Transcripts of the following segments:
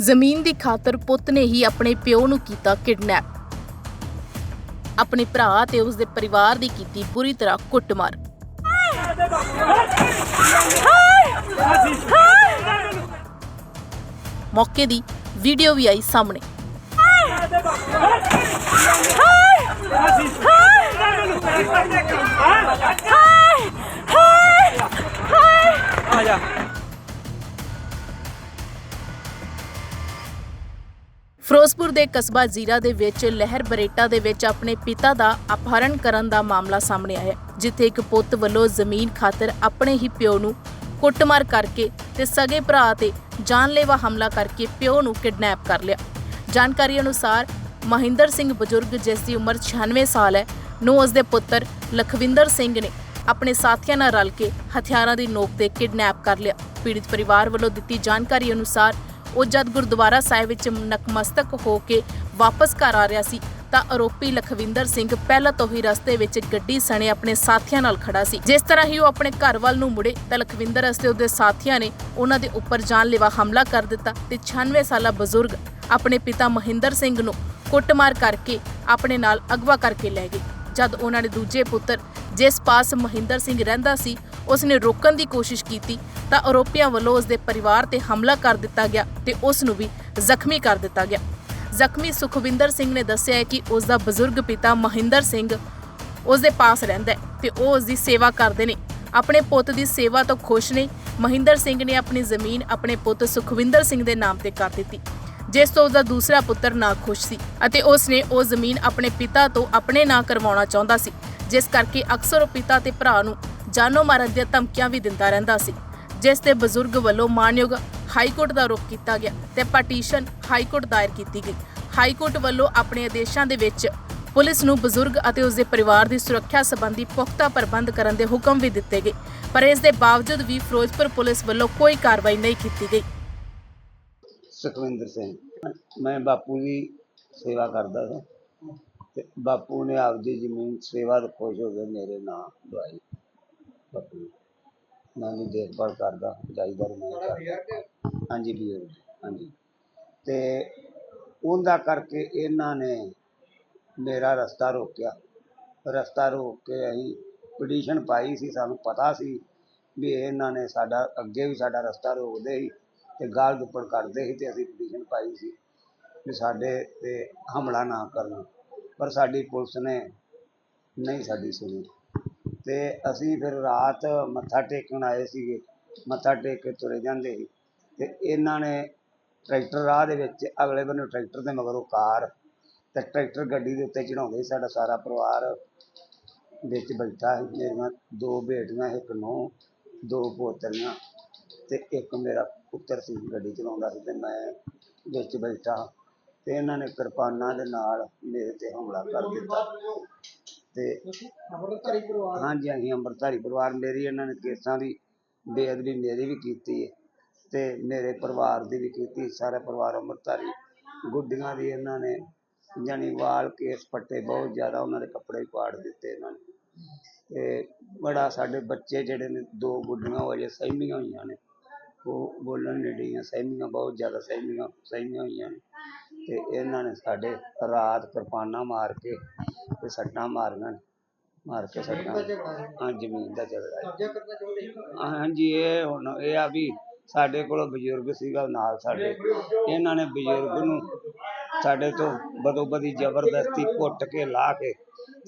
ਜ਼ਮੀਨ ਦੀ ਖਾਤਰ ਪੁੱਤ ਨੇ ਹੀ ਆਪਣੇ ਪਿਓ ਨੂੰ ਕੀਤਾ ਕਿਡਨੈਪ। ਆਪਣੇ ਭਰਾ ਤੇ ਉਸ ਦੇ ਪਰਿਵਾਰ ਦੀ ਕੀਤੀ ਬੁਰੀ ਤਰ੍ਹਾਂ ਕੁੱਟਮਾਰ। ਮੌਕੇ ਦੀ ਵੀਡੀਓ ਵੀ ਆਈ ਸਾਹਮਣੇ। ਆ ਜਾ। ਫਿਰੋਜ਼ਪੁਰ ਦੇ ਕਸਬਾ ਜ਼ੀਰਾ ਦੇ ਵਿੱਚ ਲਹਿਰ ਬਰੇਟਾ ਦੇ ਵਿੱਚ ਆਪਣੇ ਪਿਤਾ ਦਾ ਅਪਹਰਣ ਕਰਨ ਦਾ ਮਾਮਲਾ ਸਾਹਮਣੇ ਆਇਆ ਜਿੱਥੇ ਇੱਕ ਪੁੱਤ ਵੱਲੋਂ ਜ਼ਮੀਨ ਖਾਤਰ ਆਪਣੇ ਹੀ ਪਿਓ ਨੂੰ ਕੁੱਟਮਾਰ ਕਰਕੇ ਤੇ ਸਗੇ ਭਰਾ ਤੇ ਜਾਨਲੇਵਾ ਹਮਲਾ ਕਰਕੇ ਪਿਓ ਨੂੰ ਕਿਡਨੈਪ ਕਰ ਲਿਆ। ਜਾਣਕਾਰੀ ਅਨੁਸਾਰ ਮਹਿੰਦਰ ਸਿੰਘ ਬਜ਼ੁਰਗ, ਜਿਸ ਦੀ ਉਮਰ 96 ਸਾਲ ਹੈ, ਨੂੰ ਉਸ ਦੇ ਪੁੱਤਰ ਲਖਵਿੰਦਰ ਸਿੰਘ ਨੇ ਆਪਣੇ ਸਾਥੀਆਂ ਨਾਲ ਰਲ ਕੇ ਹਥਿਆਰਾਂ ਦੀ ਨੋਕ ਤੇ ਕਿਡਨੈਪ ਕਰ ਲਿਆ। ਪੀੜਿਤ ਪਰਿਵਾਰ ਵੱਲੋਂ ਦਿੱਤੀ ਜਾਣਕਾਰੀ ਅਨੁਸਾਰ ਉਹ ਜਦ ਗੁਰਦੁਆਰਾ ਸਾਹਿਬ ਵਿੱਚ ਨਕਮਸਤਕ ਹੋ ਕੇ ਵਾਪਸ ਘਰ ਆ ਰਿਹਾ ਸੀ, ਤਾਂ ਆਰੋਪੀ ਲਖਵਿੰਦਰ ਸਿੰਘ ਪਹਿਲਾਂ ਤੋਂ ਹੀ ਰਸਤੇ ਵਿੱਚ ਗੱਡੀ ਸਣੇ ਆਪਣੇ ਸਾਥੀਆਂ ਨਾਲ ਖੜਾ ਸੀ। ਜਿਸ ਤਰ੍ਹਾਂ ਹੀ ਉਹ ਆਪਣੇ ਘਰ ਵੱਲ ਨੂੰ ਮੁੜੇ, ਤਾਂ ਲਖਵਿੰਦਰ ਅਤੇ ਉਹਦੇ ਸਾਥੀਆਂ ਨੇ ਉਹਨਾਂ ਦੇ ਉੱਪਰ ਜਾਨਲੇਵਾ ਹਮਲਾ ਕਰ ਦਿੱਤਾ ਤੇ 96 ਸਾਲਾ ਬਜ਼ੁਰਗ ਆਪਣੇ ਪਿਤਾ ਮਹਿੰਦਰ ਸਿੰਘ ਨੂੰ ਕੁੱਟਮਾਰ ਕਰਕੇ ਆਪਣੇ ਨਾਲ ਅਗਵਾ ਕਰਕੇ ਲੈ ਗਏ, ਜਦ ਉਹਨਾਂ ਨੇ ਦੂਜੇ ਪੁੱਤਰ ਜਿਸ ਪਾਸ ਮਹਿੰਦਰ ਸਿੰਘ ਰਹਿੰਦਾ ਸੀ ਉਸ ਨੇ ਰੋਕਣ ਦੀ ਕੋਸ਼ਿਸ਼ ਕੀਤੀ ਤਾਂ ਆਰੋਪੀਆਂ ਵੱਲੋਂ ਉਸ ਦੇ ਪਰਿਵਾਰ ਤੇ ਹਮਲਾ ਕਰ ਦਿੱਤਾ ਗਿਆ ਤੇ ਉਸ ਨੂੰ ਵੀ ਜ਼ਖਮੀ ਕਰ ਦਿੱਤਾ ਗਿਆ। ਜ਼ਖਮੀ ਸੁਖਵਿੰਦਰ ਸਿੰਘ ਨੇ ਦੱਸਿਆ ਹੈ ਕਿ ਉਸ ਦਾ ਬਜ਼ੁਰਗ ਪਿਤਾ ਮਹਿੰਦਰ ਸਿੰਘ ਉਸ ਦੇ ਪਾਸ ਰਹਿੰਦਾ ਹੈ ਤੇ ਉਹ ਉਸ ਦੀ ਸੇਵਾ ਕਰਦੇ ਨੇ। ਆਪਣੇ ਪੁੱਤ ਦੀ ਸੇਵਾ ਤੋਂ ਖੁਸ਼ ਨੇ। ਮਹਿੰਦਰ ਸਿੰਘ ਨੇ ਆਪਣੀ ਜ਼ਮੀਨ ਆਪਣੇ ਪੁੱਤ ਸੁਖਵਿੰਦਰ ਸਿੰਘ ਦੇ ਨਾਮ ਤੇ ਕਰ ਦਿੱਤੀ, ਜਿਸ ਤੋਂ ਉਸਦਾ ਦੂਸਰਾ ਪੁੱਤਰ ਨਾ ਖੁਸ਼ ਸੀ ਅਤੇ ਉਸ ਨੇ ਉਹ ਜ਼ਮੀਨ ਆਪਣੇ ਪਿਤਾ ਤੋਂ ਆਪਣੇ ਨਾਂ ਕਰਵਾਉਣਾ ਚਾਹੁੰਦਾ ਸੀ। ਜਿਸ ਕਰਕੇ ਅਕਸਰ ਉਹ ਪਿਤਾ ਤੇ ਭਰਾ ਨੂੰ ਜਾਨੋਂ ਮਾਰਨ ਦੀਆਂ ਧਮਕੀਆਂ ਵੀ ਦਿੰਦਾ ਰਹਿੰਦਾ ਸੀ, ਜਿਸ ਤੇ ਬਜ਼ੁਰਗ ਵੱਲੋਂ ਮਾਨਯੋਗ ਹਾਈ ਦਾ ਰੁਖ ਕੀਤਾ ਗਿਆ ਤੇ ਪਟੀਸ਼ਨ ਹਾਈ ਦਾਇਰ ਕੀਤੀ ਗਈ। ਹਾਈ ਵੱਲੋਂ ਆਪਣੇ ਆਦੇਸ਼ਾਂ ਦੇ ਵਿੱਚ ਪੁਲਿਸ ਨੂੰ ਬਜ਼ੁਰਗ ਅਤੇ ਉਸ ਦੇ ਪਰਿਵਾਰ ਦੀ ਸੁਰੱਖਿਆ ਸੰਬੰਧੀ ਪੁਖਤਾ ਪ੍ਰਬੰਧ ਕਰਨ ਦੇ ਹੁਕਮ ਵੀ ਦਿੱਤੇ ਗਏ, ਪਰ ਇਸ ਦੇ ਬਾਵਜੂਦ ਵੀ ਫਿਰੋਜ਼ਪੁਰ ਪੁਲਿਸ ਵੱਲੋਂ ਕੋਈ ਕਾਰਵਾਈ ਨਹੀਂ ਕੀਤੀ ਗਈ। ਸੁਖਵਿੰਦਰ ਸਿੰਘ, ਮੈਂ ਬਾਪੂ ਦੀ ਸੇਵਾ ਕਰਦਾ ਸੀ। ਤੇ ਬਾਪੂ ਨੇ ਆਪਦੀ ਜ਼ਮੀਨ ਸੇਵਾ ਤੋਂ ਖੁਸ਼ ਹੋ ਕੇ ਮੇਰੇ ਨਾਂ ਦਵਾਈ ਬਾਪੂ ਨੇ। ਮੈਂ ਉਹਦੀ ਦੇਖਭਾਲ ਕਰਦਾ ਜਾਈਦਾਰ ਮੈਂ ਕਰਦਾ। ਹਾਂਜੀ ਬਜ਼ੁਰਗ ਹਾਂਜੀ। ਤੇ ਉਹਦਾ ਕਰਕੇ ਇਹਨਾਂ ਨੇ ਮੇਰਾ ਰਸਤਾ ਰੋਕਿਆ। ਰਸਤਾ ਰੋਕ ਕੇ ਅਸੀਂ ਪਟੀਸ਼ਨ ਪਾਈ ਸੀ ਸਾਨੂੰ ਪਤਾ ਸੀ ਵੀ ਇਹਨਾਂ ਨੇ ਸਾਡਾ ਅੱਗੇ ਵੀ ਸਾਡਾ ਰਸਤਾ ਰੋਕਦੇ ਸੀ ਤੇ ਗਾਲ ਗੁੱਪੜ ਕਰਦੇ ਸੀ ਤੇ ਅਸੀਂ ਪਟੀਸ਼ਨ ਪਾਈ ਸੀ ਵੀ ਸਾਡੇ ਤੇ ਹਮਲਾ ਨਾ ਕਰਨ। ਪਰ ਸਾਡੀ ਪੁਲਿਸ ਨੇ ਨਹੀਂ ਸਾਡੀ ਸੁਣੀ। ਤੇ ਅਸੀਂ ਫਿਰ ਰਾਤ ਮੱਥਾ ਟੇਕਣ ਆਏ ਸੀਗੇ। ਮੱਥਾ ਟੇਕ ਕੇ ਤੁਰੇ ਜਾਂਦੇ ਸੀ। ਤੇ ਇਹਨਾਂ ਨੇ ਟਰੈਕਟਰ ਰਾਹ ਦੇ ਵਿੱਚ, ਅਗਲੇ ਬੰਨੇ ਟਰੈਕਟਰ ਦੇ ਮਗਰੋਂ ਕਾਰ ਤੇ ਟਰੈਕਟਰ ਗੱਡੀ ਦੇ ਉੱਤੇ ਚੜਾਉਂਦੇ ਸੀ। ਸਾਡਾ ਸਾਰਾ ਪਰਿਵਾਰ ਵਿੱਚ ਬੈਠਾ ਸੀ। ਮੇਰੀਆਂ ਦੋ ਬੇਟੀਆਂ, ਇੱਕ ਨੂੰ ਦੋ ਪੋਤਰੀਆਂ ਤੇ ਇੱਕ ਮੇਰਾ ਪੁੱਤਰ ਸੀ। ਗੱਡੀ ਚਲਾਉਂਦਾ ਸੀ ਤੇ ਮੈਂ ਵਿੱਚ ਬੈਠਾ। ਤੇ ਇਹਨਾਂ ਨੇ ਕਿਰਪਾਨਾਂ ਦੇ ਨਾਲ ਮੇਰੇ ਤੇ ਹਮਲਾ ਕਰ ਦਿੱਤਾ। ਤੇ ਹਾਂਜੀ, ਅਸੀਂ ਅੰਮ੍ਰਿਤਧਾਰੀ ਪਰਿਵਾਰ, ਮੇਰੀ ਇਹਨਾਂ ਨੇ ਕੇਸਾਂ ਦੀ ਬੇਅਦਬੀ ਮੇਰੀ ਵੀ ਕੀਤੀ ਹੈ ਤੇ ਮੇਰੇ ਪਰਿਵਾਰ ਦੀ ਵੀ ਕੀਤੀ, ਸਾਰਾ ਪਰਿਵਾਰ ਅੰਮ੍ਰਿਤਧਾਰੀ ਗੁੱਡੀਆਂ ਦੀ ਇਹਨਾਂ ਨੇ ਜਾਣੀ ਵਾਲ ਕੇਸ ਪੱਟੇ, ਬਹੁਤ ਜ਼ਿਆਦਾ ਉਹਨਾਂ ਦੇ ਕੱਪੜੇ ਵੀ ਪਾੜ ਦਿੱਤੇ ਇਹਨਾਂ ਨੇ। ਤੇ ਬੜਾ ਸਾਡੇ ਬੱਚੇ ਜਿਹੜੇ ਨੇ, ਦੋ ਗੁੱਡੀਆਂ ਉਹ ਅਜੇ ਸਹਿਮੀਆਂ ਹੋਈਆਂ ਨੇ। ਉਹ ਬੋਲਣ ਨਹੀਂ ਡਈਆਂ, ਸਹਿਮੀਆਂ, ਬਹੁਤ ਜ਼ਿਆਦਾ ਸਹਿਮੀਆਂ ਸਹਿਮੀਆਂ ਹੋਈਆਂ ਨੇ। ਤੇ ਇਹਨਾਂ ਨੇ ਸਾਡੇ ਰਾਤ ਕਿਰਪਾਨਾਂ ਮਾਰ ਕੇ ਤੇ ਸੱਟਾਂ ਮਾਰੀਆਂ ਮਾਰ ਕੇ ਸੱਟਾਂ ਹਾਂ? ਜ਼ਮੀਨ ਦਾ ਝਗੜਾ। ਹਾਂਜੀ ਇਹ ਹੁਣ ਇਹ ਆ ਵੀ ਸਾਡੇ ਕੋਲ ਬਜ਼ੁਰਗ ਸੀਗਾ ਨਾਲ ਸਾਡੇ। ਇਹਨਾਂ ਨੇ ਬਜ਼ੁਰਗ ਨੂੰ ਸਾਡੇ ਤੋਂ ਬਦੋ ਬਦੀ ਜ਼ਬਰਦਸਤੀ ਕੁੱਟ ਕੇ ਲਾ ਕੇ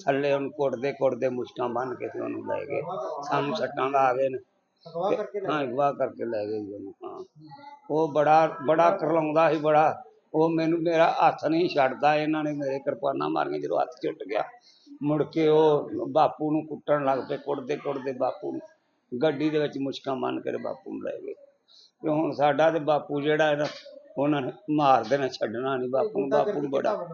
ਥੱਲੇ ਉਹਨੂੰ ਕੁੱਟਦੇ ਕੁੱਟਦੇ ਮੁਸ਼ਕਾਂ ਬੰਨ ਕੇ ਤੇ ਉਹਨੂੰ ਲੈ ਗਏ। ਸਾਨੂੰ ਸੱਟਾਂ ਲਾ ਗਏ ਨੇ। ਹਾਂ ਅਗਵਾ ਕਰਕੇ ਲੈ ਗਏ ਜੀ ਉਹਨੂੰ ਹਾਂ। ਉਹ ਬੜਾ ਬੜਾ ਕਰਲਾਉਂਦਾ ਸੀ ਬੜਾ ਉਹ ਮੈਨੂੰ ਮੇਰਾ ਹੱਥ ਨਹੀਂ ਛੱਡਦਾ ਇਹਨਾਂ ਨੇ ਮੇਰੇ ਕਿਰਪਾਨਾਂ ਮਾਰੀਆਂ ਜਦੋਂ ਹੱਥ ਛੁੱਟ ਗਿਆ। ਮੁੜ ਕੇ ਉਹ ਬਾਪੂ ਨੂੰ ਕੁੱਟਣ ਲੱਗ ਪਏ ਕੁੱਟਦੇ ਕੁੱਟਦੇ ਬਾਪੂ ਨੂੰ। ਗੱਡੀ ਦੇ ਵਿੱਚ ਮੁਸ਼ਕਾਂ ਬੰਨ ਕੇ ਬਾਪੂ ਨੂੰ ਲੈ ਗਏ। ਤੇ ਹੁਣ ਸਾਡਾ ਤੇ ਬਾਪੂ ਜਿਹੜਾ ਹੈ ਨਾ ਉਹਨਾਂ ਨੇ ਮਾਰ ਦੇਣਾ ਛੱਡਣਾ ਨਹੀਂ। ਬਾਪੂ ਨੂੰ ਬਾਪੂ ਨੂੰ ਬੜਾ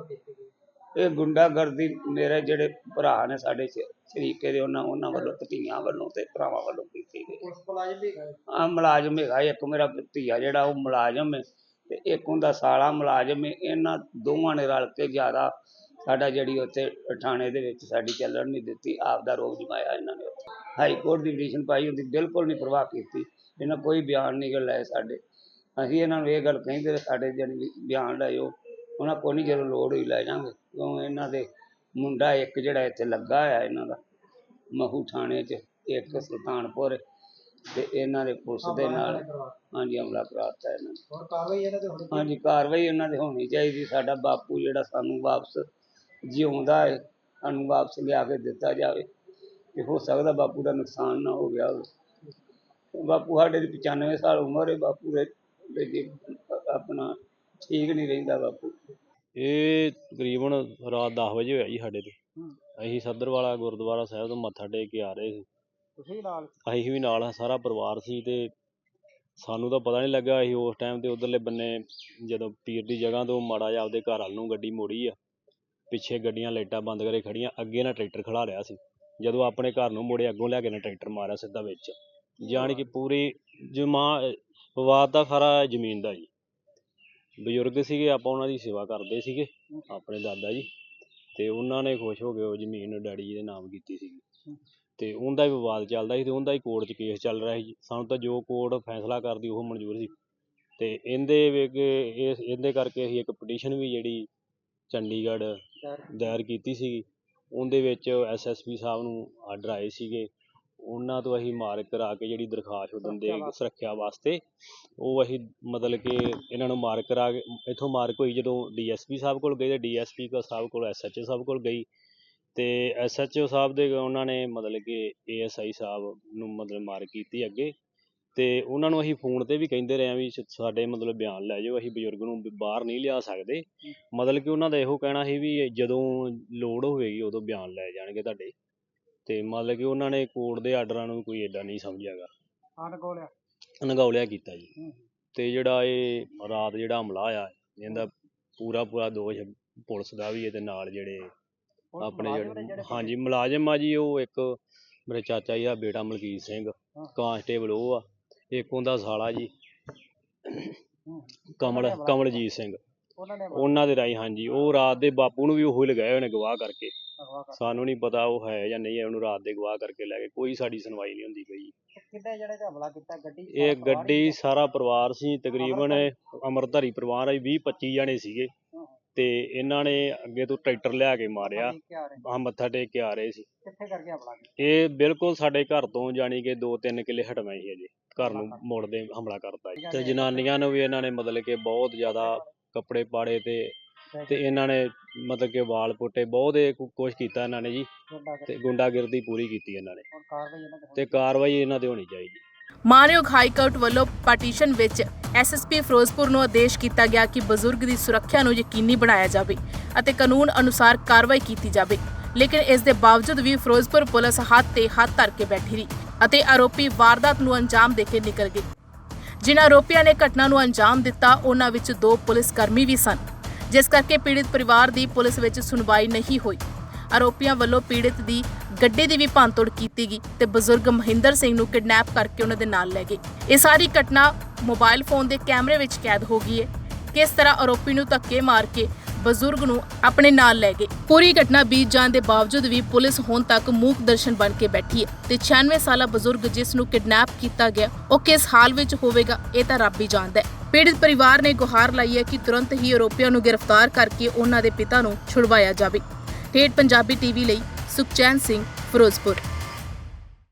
ਇਹ ਗੁੰਡਾਗਰਦੀ ਮੇਰੇ ਜਿਹੜੇ ਭਰਾ ਨੇ ਸਾਡੇ ਸ਼ਰੀਕੇ ਦੇ ਉਹਨਾਂ ਉਹਨਾਂ ਵੱਲੋਂ ਭਤੀਆਂ ਵੱਲੋਂ ਤੇ ਭਰਾਵਾਂ ਵੱਲੋਂ ਕੀਤੀ ਗਈ। ਆ ਮੁਲਾਜ਼ਮ ਹੈਗਾ ਇੱਕ ਮੇਰਾ ਭਤੀਆ ਜਿਹੜਾ ਉਹ ਮੁਲਾਜ਼ਮ ਹੈ। ਤੇ ਇੱਕ ਹੁੰਦਾ ਸਾਲਾ ਮੁਲਾਜ਼ਮ, ਇਹਨਾਂ ਦੋਵਾਂ ਨੇ ਰਲ ਕੇ ਜ਼ਿਆਦਾ ਸਾਡਾ ਜਿਹੜੀ ਉੱਥੇ ਥਾਣੇ ਦੇ ਵਿੱਚ ਸਾਡੀ ਚੱਲਣ ਨਹੀਂ ਦਿੱਤੀ ਆਪ ਦਾ ਰੋਗ ਜਮਾਇਆ ਇਹਨਾਂ ਨੇ ਉੱਥੇ। ਹਾਈ ਕੋਰਟ ਦੀ ਪਟੀਸ਼ਨ ਪਾਈ, ਉਹਦੀ ਬਿਲਕੁਲ ਨਹੀਂ ਪ੍ਰਵਾਹ ਕੀਤੀ, ਇਹਨਾਂ ਕੋਈ ਬਿਆਨ ਨਹੀਂ ਗਾ ਲਏ ਸਾਡੇ। ਅਸੀਂ ਇਹਨਾਂ ਨੂੰ ਇਹ ਗੱਲ ਕਹਿੰਦੇ ਸਾਡੇ ਜਨ ਬਿਆਨ ਲਾਇਓ, ਉਹਨਾਂ ਕੋਲ ਨਹੀਂ ਜਦੋਂ ਲੋੜ ਹੋਈ ਲੈ ਜਾਾਂਗੇ ਕਿਉਂ ਇਹਨਾਂ ਦੇ ਮੁੰਡਾ ਇੱਕ ਜਿਹੜਾ ਇੱਥੇ ਲੱਗਾ ਹੋਇਆ ਇਹਨਾਂ ਦਾ, ਮਹੂ ਥਾਣੇ 'ਚ, ਇੱਕ ਸੁਲਤਾਨਪੁਰ ਤੇ ਇਹਨਾਂ ਦੇ ਪੁਲਿਸ ਦੇ ਨਾਲ ਹਾਂਜੀ ਹਮਲਾ ਕਰਾਤਾ ਇਹਨਾਂ ਨੇ। ਹੁਣ ਕਾਰਵਾਈ ਇਹਨਾਂ ਤੇ ਹੋਣੀ ਹਾਂਜੀ ਕਾਰਵਾਈ ਉਹਨਾਂ ਦੇ ਹੋਣੀ ਚਾਹੀਦੀ। ਸਾਡਾ ਬਾਪੂ ਜਿਹੜਾ ਸਾਨੂੰ ਵਾਪਸ ਜਿਉਂਦਾ ਹੈ ਸਾਨੂੰ ਵਾਪਸ ਲਿਆ ਕੇ ਦਿੱਤਾ ਜਾਵੇ। ਤੇ ਹੋ ਸਕਦਾ ਬਾਪੂ ਦਾ ਨੁਕਸਾਨ ਨਾ ਹੋ ਗਿਆ ਹੋਵੇ। ਬਾਪੂ ਸਾਡੇ ਦੀ 95 ਸਾਲ ਉਮਰ ਹੈ ਬਾਪੂ ਦੇ ਜੀ ਆਪਣਾ ਠੀਕ ਨਹੀਂ ਰਹਿੰਦਾ ਬਾਪੂ। ਇਹ ਤਕਰੀਬਨ ਰਾਤ 10 ਵਜੇ ਹੋਇਆ ਜੀ ਸਾਡੇ ਤੇ। ਅਸੀਂ ਸੱਦਰਵਾਲਾ ਗੁਰਦੁਆਰਾ ਸਾਹਿਬ ਤੋਂ ਮੱਥਾ ਟੇਕ ਕੇ ਆ ਰਹੇ ਸੀ। ਤੁਸੀਂ ਨਾਲ? ਅਸੀਂ ਵੀ ਨਾਲ ਸਾਰਾ ਪਰਿਵਾਰ ਸੀ ਤੇ ਸਾਨੂੰ ਤਾਂ ਪਤਾ ਨਹੀਂ ਲੱਗਾ ਅਸੀਂ ਉਸ ਟਾਈਮ ਤੇ ਉਧਰਲੇ ਬੰਨੇ ਜਦੋਂ ਪੀਰ ਦੀ ਜਗ੍ਹਾ ਤੋਂ ਮਾੜਾ ਜਿਹਾ ਆਪਦੇ ਘਰ ਵੱਲ ਨੂੰ ਗੱਡੀ ਮੋੜੀ ਆ ਪਿੱਛੇ ਗੱਡੀਆਂ ਲਾਈਟਾਂ ਬੰਦ ਕਰੇ ਖੜੀਆਂ ਅੱਗੇ ਨਾ ਟਰੈਕਟਰ ਖੜਾ ਰਿਹਾ ਸੀ। ਜਦੋਂ ਆਪਣੇ ਘਰ ਨੂੰ ਮੋੜੇ ਅੱਗੋਂ ਲਿਆ ਕੇ ਨਾ ਟਰੈਕਟਰ ਮਾਰਿਆ ਸਿੱਧਾ ਵਿੱਚ। ਜਾਣ ਕਿ ਪੂਰੀ ਜਮਾ ਵਿਵਾਦ ਦਾ ਸਾਰਾ ਜ਼ਮੀਨ ਦਾ ਜੀ। ਬਜ਼ੁਰਗ ਸੀਗੇ ਆਪਾਂ ਉਹਨਾਂ ਦੀ ਸੇਵਾ ਕਰਦੇ ਸੀਗੇ ਆਪਣੇ ਦਾਦਾ ਜੀ। ਤੇ ਉਹਨਾਂ ਨੇ ਖੁਸ਼ ਹੋ ਕੇ ਉਹ ਜ਼ਮੀਨ ਡੈਡੀ ਜੀ ਦੇ ਨਾਮ ਕੀਤੀ ਸੀ ਤੇ ਉਹਦਾ ਹੀ ਵਿਵਾਦ ਚੱਲਦਾ ਸੀ ਤੇ ਉਹਦਾ ਹੀ ਕੋਰਟ 'ਚ ਕੇਸ ਚੱਲ ਰਿਹਾ ਸੀ। ਸਾਨੂੰ ਤਾਂ ਜੋ ਕੋਰਟ ਫੈਸਲਾ ਕਰਦੀ ਉਹ ਮਨਜ਼ੂਰ ਸੀ। ਤੇ ਇਹਦੇ ਵਿੱਚ ਇਸ ਇਹਦੇ ਕਰਕੇ ਅਸੀਂ ਇੱਕ ਪਟੀਸ਼ਨ ਵੀ ਜਿਹੜੀ ਚੰਡੀਗੜ੍ਹ ਦਾਇਰ ਕੀਤੀ। ਸੀਗੀ। ਉਹਦੇ ਵਿੱਚ ਐਸਐਸਪੀ ਸਾਹਿਬ ਨੂੰ ਆਰਡਰ ਆਏ ਸੀਗੇ। ਉਹਨਾਂ ਤੋਂ ਅਸੀਂ ਮਾਰਕ ਕਰਾ ਕੇ ਜਿਹੜੀ ਦਰਖਾਸਤ ਉਹ ਦਿੰਦੇ ਸੁਰੱਖਿਆ ਵਾਸਤੇ। ਸੁਰੱਖਿਆ ਵਾਸਤੇ ਉਹ ਅਸੀਂ ਮਤਲਬ ਕਿ ਇਹਨਾਂ ਨੂੰ ਮਾਰਕ ਕਰਾ ਕੇ ਇੱਥੋਂ ਮਾਰਕ ਹੋਈ ਜਦੋਂ ਡੀਐਸਪੀ ਸਾਹਿਬ ਕੋਲ ਗਏ ਤੇ ਡੀਐਸਪੀ ਕੋ ਸਾਹਿਬ ਕੋਲ ਐਸਐਚਓ ਸਾਹਿਬ ਕੋਲ ਗਈ ਤੇ ਐਸਐਚਓ ਸਾਹਿਬ ਦੇ ਉਹਨਾਂ ਨੇ ਮਤਲਬ ਕਿ ਏਐਸਆਈ ਸਾਹਿਬ ਨੂੰ ਮਤਲਬ ਮਾਰਕ ਕੀਤੀ ਅੱਗੇ ਤੇ ਉਹਨਾਂ ਨੂੰ ਅਸੀਂ ਫੋਨ ਤੇ ਵੀ ਕਹਿੰਦੇ ਰਹੇ ਆ ਵੀ ਸਾਡੇ ਮਤਲਬ ਬਿਆਨ ਲੈ ਜਾਓ ਅਸੀਂ ਬਜ਼ੁਰਗ ਨੂੰ ਬਾਹਰ ਨਹੀਂ ਲਿਆ ਸਕਦੇ। ਮਤਲਬ ਕਿ ਉਹਨਾਂ ਦਾ ਇਹੋ ਕਹਿਣਾ ਸੀ ਵੀ ਜਦੋਂ ਲੋੜ ਹੋਵੇਗੀ ਉਦੋਂ ਬਿਆਨ ਲੈ ਜਾਣਗੇ ਤੁਹਾਡੇ। ਤੇ ਮਤਲਬ ਕਿ ਉਹਨਾਂ ਨੇ ਕੋਰਟ ਦੇ ਆਰਡਰਾਂ ਨੂੰ ਕੋਈ ਏਡਾ ਨਹੀਂ ਸਮਝਿਆਗਾ। ਅਨਗੋਲਿਆ ਅਣਗੌਲਿਆ ਕੀਤਾ ਜੀ। ਤੇ ਜਿਹੜਾ ਇਹ ਰਾਤ ਜਿਹੜਾ ਹਮਲਾ ਹੋਇਆ ਇਹਦਾ ਪੂਰਾ ਪੂਰਾ ਦੋਸ਼ ਪੁਲਿਸ ਦਾ ਵੀ ਹੈ ਤੇ ਨਾਲ ਜਿਹੜੇ ਆਪਣੇ ਜਿਹੜੇ ਹਾਂਜੀ ਮੁਲਾਜ਼ਮ ਆ ਜੀ ਉਹ ਇੱਕ ਮੇਰੇ ਚਾਚਾ ਜੀ ਦਾ ਬੇਟਾ ਮਲਕੀਤ ਸਿੰਘ ਕਾਂਸਟੇਬਲ ਉਹ ਆ ਇੱਕ ਉਹਦਾ ਸਾਲਾ ਜੀ ਕਮਲ ਕਮਲਜੀਤ ਸਿੰਘ। ਉਹਨਾਂ ਦੇ ਰਾਹੀਂ ਹਾਂਜੀ ਉਹ ਰਾਤ ਦੇ ਬਾਪੂ ਨੂੰ ਵੀ ਉਹੀ ਲਗਾਏ ਹੋਏ ਨੇ ਗਵਾਹ ਕਰਕੇ। ਸਾਨੂੰ ਨਹੀਂ ਪਤਾ ਉਹ ਹੈ ਜਾਂ ਨਹੀਂ ਹੈ ਉਹਨੂੰ ਰਾਤ ਦੇ ਗਵਾਹ ਕਰਕੇ ਲੈ ਗਏ ਕੋਈ ਸਾਡੀ ਸੁਣਵਾਈ ਨਹੀਂ ਹੁੰਦੀ ਪਈ। ਹਮਲਾ ਕੀਤਾ? ਗੱਡੀ ਇਹ ਹੀ ਗੱਡੀ ਸਾਰਾ ਪਰਿਵਾਰ ਸੀ ਤਕਰੀਬਨ ਅਮਰਧਾਰੀ। ਪਰਿਵਾਰ ਆ 20 25 ਜਣੇ ਸੀਗੇ। ਹਾਂ। ਤੇ ਇਹਨਾਂ ਨੇ ਅੱਗੇ ਤੋਂ ਟਰੈਕਟਰ ਲਿਆ ਕੇ ਮਾਰਿਆ। ਆ ਮੱਥਾ ਟੇਕ ਕੇ ਆ ਰਹੇ ਸੀ। ਕਿੱਥੇ ਕਰਕੇ ਹਮਲਾ ਕੀਤਾ? ਇਹ ਬਿਲਕੁਲ ਸਾਡੇ ਘਰ ਤੋਂ ਜਾਣੀ ਕਿ 2-3 ਕਿੱਲੇ ਹਟਵੇਂ ਸੀ ਅਜੇ। ਘਰ ਨੂੰ ਮੋੜਦੇ ਹਮਲਾ ਕਰਤਾ ਜੀ। ਤੇ ਜਨਾਨੀਆਂ ਨੂੰ ਵੀ ਇਹਨਾਂ ਨੇ ਮਤਲਬ ਕਿ ਬਹੁਤ ਜ਼ਿਆਦਾ ਕੱਪੜੇ ਪਾੜੇ ਤੇ ਤੇ ਇਹਨਾਂ ਨੇ ਮਤਲਬ ਕਿ ਵਾਲ ਪੁੱਟੇ ਬਹੁਤ ਇਹ ਕੁ- ਕੁਛ ਕੀਤਾ ਇਹਨਾਂ ਨੇ ਜੀ ਤੇ ਗੁੰਡਾਗਰਦੀ ਪੂਰੀ ਕੀਤੀ ਇਹਨਾਂ ਨੇ ਤੇ ਤੇ ਕਾਰਵਾਈ ਇਹਨਾਂ ਤੇ ਹੋਣੀ ਚਾਹੀਦੀ। ਮਾਨਯੋਗ ਹਾਈ ਕੋਰਟ ਵੱਲੋਂ ਪਟੀਸ਼ਨ ਵਿੱਚ ਐਸਐਸਪੀ ਫਿਰੋਜ਼ਪੁਰ ਨੂੰ ਆਦੇਸ਼ ਕੀਤਾ ਗਿਆ ਕਿ ਬਜ਼ੁਰਗ ਦੀ ਸੁਰੱਖਿਆ ਨੂੰ ਯਕੀਨੀ ਬਣਾਇਆ ਜਾਵੇ ਅਤੇ ਕਾਨੂੰਨ ਅਨੁਸਾਰ ਕਾਰਵਾਈ ਕੀਤੀ ਜਾਵੇ ਲੇਕਿਨ ਇਸ ਦੇ ਬਾਵਜੂਦ ਵੀ ਫਿਰੋਜ਼ਪੁਰ ਪੁਲਿਸ ਹੱਥ ਤੇ ਹੱਥ ਧਰ ਕੇ ਬੈਠੀ ਰਹੀ ਅਤੇ ਆਰੋਪੀ ਵਾਰਦਾਤ ਨੂੰ ਅੰਜਾਮ ਦੇ ਕੇ ਨਿਕਲ ਗਏ ਜਿਨ੍ਹਾਂ ਆਰੋਪੀਆਂ ਨੇ ਘਟਨਾ ਨੂੰ ਅੰਜਾਮ ਦਿੱਤਾ ਉਹਨਾਂ ਵਿੱਚ ਦੋ ਪੁਲਿਸ ਕਰਮੀ ਵੀ ਸਨ। ਜਿਸ ਕਰਕੇ ਪੀੜਿਤ ਪਰਿਵਾਰ ਦੀ ਪੁਲਿਸ ਵਿੱਚ ਸੁਣਵਾਈ ਨਹੀਂ ਹੋਈ। ਆਰੋਪੀਆਂ ਵੱਲੋਂ ਪੀੜਿਤ ਦੀ ਗੱਡੀ ਦੀ ਵੀ ਭੰਨਤੋੜ ਕੀਤੀ ਗਈ ਤੇ ਬਜ਼ੁਰਗ ਮਹਿੰਦਰ ਸਿੰਘ ਨੂੰ ਕਿਡਨੈਪ ਕਰਕੇ ਉਹਨਾਂ ਦੇ ਨਾਲ ਲੈ ਗਏ। ਇਹ ਸਾਰੀ ਘਟਨਾ ਮੋਬਾਈਲ ਫੋਨ ਦੇ ਕੈਮਰੇ ਵਿੱਚ ਕੈਦ ਹੋ ਗਈ ਹੈ। ਕਿਸ ਤਰ੍ਹਾਂ ਆਰੋਪੀ ਨੂੰ ਧੱਕੇ ਮਾਰ ਕੇ ਬਜ਼ੁਰਗ ਨੂੰ ਆਪਣੇ ਨਾਲ ਲੈ ਗਏ। ਪੂਰੀ ਘਟਨਾ ਬੀਤ ਜਾਣ ਦੇ ਬਾਵਜੂਦ ਵੀ ਪੁਲਿਸ ਹੁਣ ਤੱਕ ਮੂਕ ਦਰਸ਼ਨ ਬਣ ਕੇ ਬੈਠੀ ਹੈ ਤੇ 96 ਸਾਲਾ ਬਜ਼ੁਰਗ ਜਿਸ ਨੂੰ ਕਿਡਨੈਪ ਕੀਤਾ ਗਿਆ, ਉਹ ਕਿਸ ਹਾਲ ਵਿੱਚ ਹੋਵੇਗਾ, ਇਹ ਤਾਂ ਰੱਬ ਹੀ ਜਾਣਦਾ ਹੈ। ਪੀੜਤ ਪਰਿਵਾਰ ਨੇ ਗੁਹਾਰ ਲਾਈ ਹੈ ਕਿ ਤੁਰੰਤ ਹੀ ਆਰੋਪੀਆਂ ਨੂੰ ਗ੍ਰਿਫਤਾਰ ਕਰਕੇ ਉਹਨਾਂ ਦੇ ਪਿਤਾ ਨੂੰ ਛੁਡਵਾਇਆ ਜਾਵੇ। ਠੇਠ ਪੰਜਾਬੀ ਟੀਵੀ ਲਈ ਸੁਖਚੈਨ ਸਿੰਘ, ਫਿਰੋਜ਼ਪੁਰ।